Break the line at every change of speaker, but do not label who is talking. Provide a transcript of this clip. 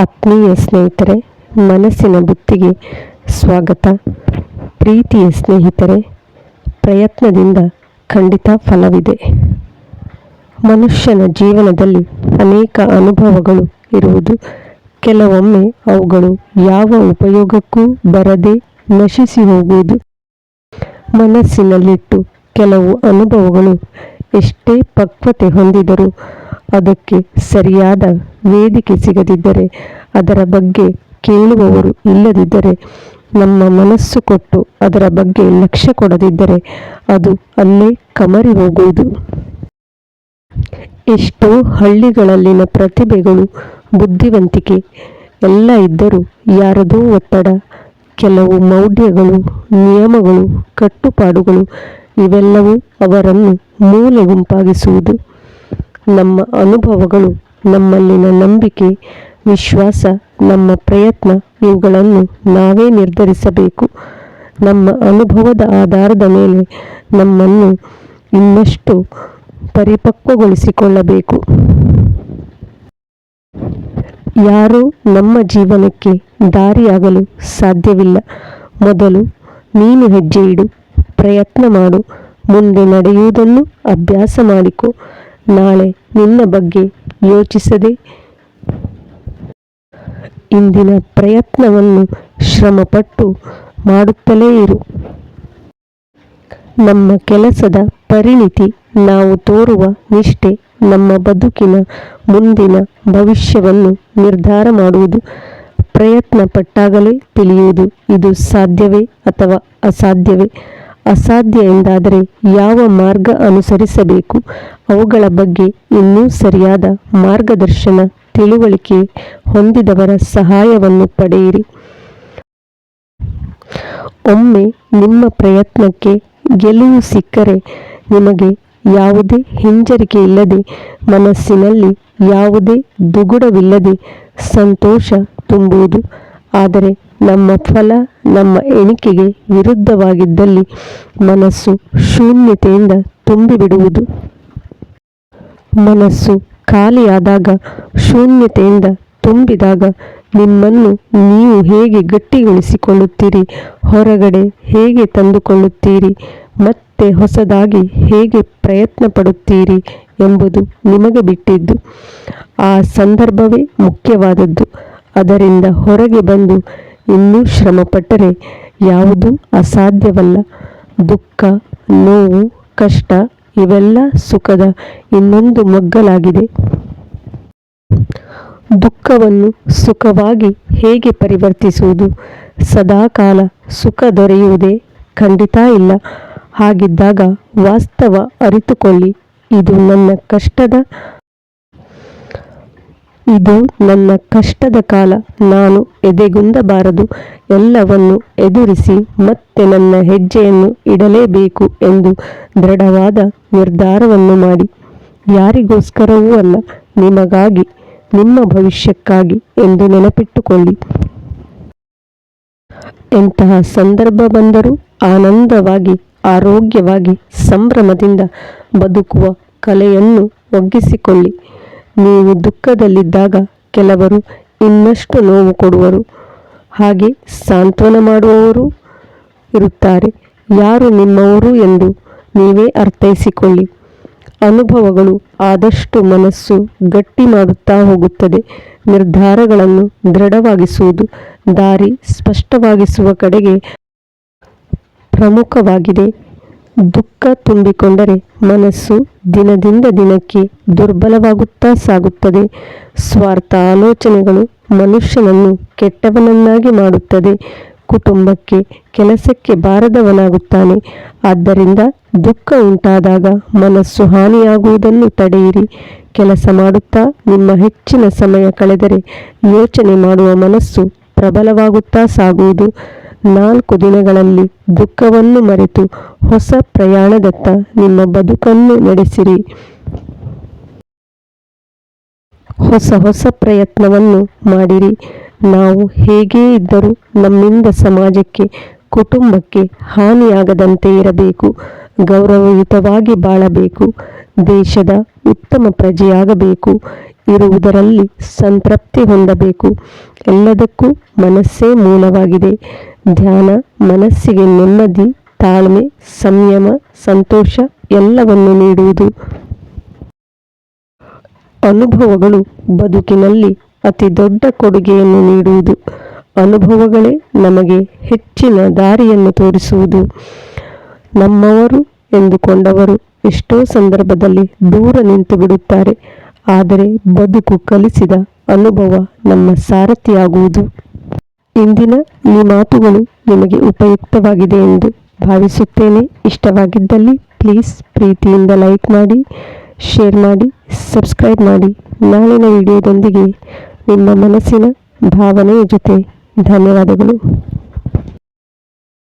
ಆತ್ಮೀಯ ಸ್ನೇಹಿತರೆ, ಮನಸ್ಸಿನ ಬುತ್ತಿಗೆ ಸ್ವಾಗತ. ಪ್ರೀತಿಯ ಸ್ನೇಹಿತರೆ, ಪ್ರಯತ್ನದಿಂದ ಖಂಡಿತ ಫಲವಿದೆ. ಮನುಷ್ಯನ ಜೀವನದಲ್ಲಿ ಅನೇಕ ಅನುಭವಗಳು ಇರುವುದು, ಕೆಲವೊಮ್ಮೆ ಅವುಗಳು ಯಾವ ಉಪಯೋಗಕ್ಕೂ ಬರದೆ ನಶಿಸಿ ಹೋಗುವುದು. ಮನಸ್ಸಿನಲ್ಲಿಟ್ಟು ಕೆಲವು ಅನುಭವಗಳು ಎಷ್ಟೇ ಪಕ್ವತೆ ಹೊಂದಿದರೂ ಅದಕ್ಕೆ ಸರಿಯಾದ ವೇದಿಕೆ ಸಿಗದಿದ್ದರೆ ಅದರ ಬಗ್ಗೆ ಕೇಳುವವರು ಇಲ್ಲದಿದ್ದರೆ, ನಮ್ಮ ಮನಸ್ಸು ಕೊಟ್ಟು ಅದರ ಬಗ್ಗೆ ಲಕ್ಷ್ಯ ಕೊಡದಿದ್ದರೆ ಅದು ಅಲ್ಲೇ ಕಮರಿ ಹೋಗುವುದು. ಎಷ್ಟೋ ಹಳ್ಳಿಗಳಲ್ಲಿನ ಪ್ರತಿಭೆಗಳು, ಬುದ್ಧಿವಂತಿಕೆ ಎಲ್ಲ ಇದ್ದರೂ ಯಾರದೋ ಒತ್ತಡ, ಕೆಲವು ಮೌಢ್ಯಗಳು, ನಿಯಮಗಳು, ಕಟ್ಟುಪಾಡುಗಳು ಇವೆಲ್ಲವೂ ಅವರನ್ನು ಮೂಲೆ ಗುಂಪಾಗಿಸುವುದು. ನಮ್ಮ ಅನುಭವಗಳು, ನಮ್ಮಲ್ಲಿನ ನಂಬಿಕೆ, ವಿಶ್ವಾಸ, ನಮ್ಮ ಪ್ರಯತ್ನ, ಇವುಗಳನ್ನು ನಾವೇ ನಿರ್ಧರಿಸಬೇಕು. ನಮ್ಮ ಅನುಭವದ ಆಧಾರದ ಮೇಲೆ ನಮ್ಮನ್ನು ಇನ್ನಷ್ಟು ಪರಿಪಕ್ವಗೊಳಿಸಿಕೊಳ್ಳಬೇಕು. ಯಾರೂ ನಮ್ಮ ಜೀವನಕ್ಕೆ ದಾರಿಯಾಗಲು ಸಾಧ್ಯವಿಲ್ಲ. ಮೊದಲು ನೀನು ಹೆಜ್ಜೆ ಇಡು, ಪ್ರಯತ್ನ ಮಾಡು, ಮುಂದೆ ನಡೆಯುವುದನ್ನು ಅಭ್ಯಾಸ ಮಾಡಿಕೊ. ನಾಳೆ ನಿನ್ನ ಬಗ್ಗೆ ಯೋಚಿಸದೆ ಇಂದಿನ ಪ್ರಯತ್ನವನ್ನು ಶ್ರಮಪಟ್ಟು ಮಾಡುತ್ತಲೇ ಇರು. ನಮ್ಮ ಕೆಲಸದ ಪರಿಣಿತಿ ನಾವು ತೋರುವ ನಿಷ್ಠೆ ನಮ್ಮ ಬದುಕಿನ ಮುಂದಿನ ಭವಿಷ್ಯವನ್ನು ನಿರ್ಧಾರ ಮಾಡುವುದು. ಪ್ರಯತ್ನ ಪಟ್ಟಾಗಲೇ ತಿಳಿಯುವುದು ಇದು ಸಾಧ್ಯವೇ ಅಥವಾ ಅಸಾಧ್ಯವೇ? ಅಸಾಧ್ಯ ಎಂದಾದರೆ ಯಾವ ಮಾರ್ಗ ಅನುಸರಿಸಬೇಕು? ಅವುಗಳ ಬಗ್ಗೆ ಇನ್ನೂ ಸರಿಯಾದ ಮಾರ್ಗದರ್ಶನ, ತಿಳುವಳಿಕೆ ಹೊಂದಿದವರ ಸಹಾಯವನ್ನು ಪಡೆಯಿರಿ. ಒಮ್ಮೆ ನಿಮ್ಮ ಪ್ರಯತ್ನಕ್ಕೆ ಗೆಲುವು ಸಿಕ್ಕರೆ ನಿಮಗೆ ಯಾವುದೇ ಹಿಂಜರಿಕೆ ಇಲ್ಲದೆ ಮನಸ್ಸಿನಲ್ಲಿ ಯಾವುದೇ ದುಗುಡವಿಲ್ಲದೆ ಸಂತೋಷ ತುಂಬುವುದು. ಆದರೆ ನಮ್ಮ ಫಲ, ನಮ್ಮ ಎಣಿಕೆಗೆ ವಿರುದ್ಧವಾಗಿದ್ದಲ್ಲಿ ಮನಸ್ಸು ಶೂನ್ಯತೆಯಿಂದ ತುಂಬಿಬಿಡುವುದು. ಮನಸ್ಸು ಖಾಲಿಯಾದಾಗ, ಶೂನ್ಯತೆಯಿಂದ ತುಂಬಿದಾಗ ನಿಮ್ಮನ್ನು ನೀವು ಹೇಗೆ ಗಟ್ಟಿಗೊಳಿಸಿಕೊಳ್ಳುತ್ತೀರಿ? ಹೊರಗಡೆ ಹೇಗೆ ತಂದುಕೊಳ್ಳುತ್ತೀರಿ? ಮತ್ತೆ ಹೊಸದಾಗಿ ಹೇಗೆ ಪ್ರಯತ್ನ ಪಡುತ್ತೀರಿ ಎಂಬುದು ನಿಮಗೆ ಬಿಟ್ಟಿದ್ದು, ಆ ಸಂದರ್ಭವೇ ಮುಖ್ಯವಾದದ್ದು. ಅದರಿಂದ ಹೊರಗೆ ಬಂದು ಇನ್ನೂ ಶ್ರಮಪಟ್ಟರೆ ಯಾವುದೂ ಅಸಾಧ್ಯವಲ್ಲ. ದುಃಖ, ನೋವು, ಕಷ್ಟ ಇವೆಲ್ಲ ಸುಖದ ಇನ್ನೊಂದು ಮಗ್ಗಲಾಗಿದೆ. ದುಃಖವನ್ನು ಸುಖವಾಗಿ ಹೇಗೆ ಪರಿವರ್ತಿಸುವುದು? ಸದಾಕಾಲ ಸುಖ ದೊರೆಯುವುದೇ? ಖಂಡಿತ ಇಲ್ಲ. ಹಾಗಿದ್ದಾಗ ವಾಸ್ತವ ಅರಿತುಕೊಳ್ಳಿ. ಇದು ನನ್ನ ಕಷ್ಟದ ಇದು ನನ್ನ ಕಷ್ಟದ ಕಾಲ. ನಾನು ಎದೆಗುಂದಬಾರದು. ಎಲ್ಲವನ್ನು ಎದುರಿಸಿ ಮತ್ತೆ ನನ್ನ ಹೆಜ್ಜೆಯನ್ನು ಇಡಲೇಬೇಕು ಎಂದು ದೃಢವಾದ ನಿರ್ಧಾರವನ್ನು ಮಾಡಿ. ಯಾರಿಗೋಸ್ಕರವೂ ಅಲ್ಲ, ನಿಮಗಾಗಿ, ನಿಮ್ಮ ಭವಿಷ್ಯಕ್ಕಾಗಿ ಎಂದು ನೆನಪಿಟ್ಟುಕೊಳ್ಳಿ. ಎಂತಹ ಸಂದರ್ಭ ಬಂದರೂ ಆನಂದವಾಗಿ, ಆರೋಗ್ಯವಾಗಿ, ಸಂಭ್ರಮದಿಂದ ಬದುಕುವ ಕಲೆಯನ್ನು ಒಗ್ಗಿಸಿಕೊಳ್ಳಿ. ನೀವು ದುಃಖದಲ್ಲಿದ್ದಾಗ ಕೆಲವರು ಇನ್ನಷ್ಟು ನೋವು ಕೊಡುವರು. ಹಾಗೆ ಸಾಂತ್ವನ ಮಾಡುವವರು ಇರುತ್ತಾರೆ. ಯಾರು ನಿಮ್ಮವರು ಎಂದು ನೀವೇ ಅರ್ಥೈಸಿಕೊಳ್ಳಿ. ಅನುಭವಗಳು ಆದಷ್ಟು ಮನಸ್ಸು ಗಟ್ಟಿ ಮಾಡುತ್ತಾ ಹೋಗುತ್ತದೆ. ನಿರ್ಧಾರಗಳನ್ನು ದೃಢವಾಗಿಸುವುದು ದಾರಿ ಸ್ಪಷ್ಟವಾಗಿಸುವ ಕಡೆಗೆ ಪ್ರಮುಖವಾಗಿದೆ. ದುಃಖ ತುಂಬಿಕೊಂಡರೆ ಮನಸ್ಸು ದಿನದಿಂದ ದಿನಕ್ಕೆ ದುರ್ಬಲವಾಗುತ್ತಾ ಸಾಗುತ್ತದೆ. ಸ್ವಾರ್ಥ ಆಲೋಚನೆಗಳು ಮನುಷ್ಯನನ್ನು ಕೆಟ್ಟವನನ್ನಾಗಿ ಮಾಡುತ್ತದೆ. ಕುಟುಂಬಕ್ಕೆ ಕೆಲಸಕ್ಕೆ ಬಾರದವನಾಗುತ್ತಾನೆ. ಆದ್ದರಿಂದ ದುಃಖ ಉಂಟಾದಾಗ ಮನಸ್ಸು ಹಾನಿಯಾಗುವುದನ್ನು ತಡೆಯಿರಿ. ಕೆಲಸ ಮಾಡುತ್ತಾ ನಿಮ್ಮ ಹೆಚ್ಚಿನ ಸಮಯ ಕಳೆದರೆ ಯೋಚನೆ ಮಾಡುವ ಮನಸ್ಸು ಪ್ರಬಲವಾಗುತ್ತಾ ಸಾಗುವುದು. ನಾಲ್ಕು ದಿನಗಳಲ್ಲಿ ದುಃಖವನ್ನು ಮರೆತು ಹೊಸ ಪ್ರಯಾಣದತ್ತ ನಿಮ್ಮ ಬದುಕನ್ನು ನಡೆಸಿರಿ. ಹೊಸ ಹೊಸ ಪ್ರಯತ್ನವನ್ನು ಮಾಡಿರಿ. ನಾವು ಹೇಗೇ ಇದ್ದರೂ ನಮ್ಮಿಂದ ಸಮಾಜಕ್ಕೆ, ಕುಟುಂಬಕ್ಕೆ ಹಾನಿಯಾಗದಂತೆ ಇರಬೇಕು, ಗೌರವಯುತವಾಗಿ ಬಾಳಬೇಕು, ದೇಶದ ಉತ್ತಮ ಪ್ರಜೆಯಾಗಬೇಕು ಇರುವುದರಲ್ಲಿ ಸಂತೃಪ್ತಿ ಹೊಂದಬೇಕು. ಎಲ್ಲದಕ್ಕೂ ಮನಸ್ಸೇ ಮೂಲವಾಗಿದೆ. ಧ್ಯಾನ, ಮನಸ್ಸಿಗೆ ನೆಮ್ಮದಿ, ತಾಳ್ಮೆ, ಸಂಯಮ, ಸಂತೋಷ ಎಲ್ಲವನ್ನು ನೀಡುವುದು. ಅನುಭವಗಳು ಬದುಕಿನಲ್ಲಿ ಅತಿ ದೊಡ್ಡ ಕೊಡುಗೆಯನ್ನು ನೀಡುವುದು. ಅನುಭವಗಳೇ ನಮಗೆ ಹೆಚ್ಚಿನ ದಾರಿಯನ್ನು ತೋರಿಸುವುದು. ನಮ್ಮವರು ಎಂದುಕೊಂಡವರು ಎಷ್ಟೋ ಸಂದರ್ಭದಲ್ಲಿ ದೂರ ನಿಂತು ಬಿಡುತ್ತಾರೆ ಆದರೆ ಬದುಕು ಕಲಿಸಿದ ಅನುಭವ ನಮ್ಮ ಸಾರಥಿಯಾಗುವುದು. ಇಂದಿನ ಈ ಮಾತುಗಳು ನಿಮಗೆ ಉಪಯುಕ್ತವಾಗಿದೆ ಎಂದು ಭಾವಿಸುತ್ತೇನೆ. ಇಷ್ಟವಾಗಿದ್ದಲ್ಲಿ ಪ್ಲೀಸ್ ಪ್ರೀತಿಯಿಂದ ಲೈಕ್ ಮಾಡಿ ಶೇರ್ ಮಾಡಿ ಸಬ್ಸ್ಕ್ರೈಬ್ ಮಾಡಿ. ನಾಳಿನ ವಿಡಿಯೋದೊಂದಿಗೆ ನಿಮ್ಮ ಮನಸ್ಸಿನ ಭಾವನೆಯ ಜೊತೆ ಧನ್ಯವಾದಗಳು.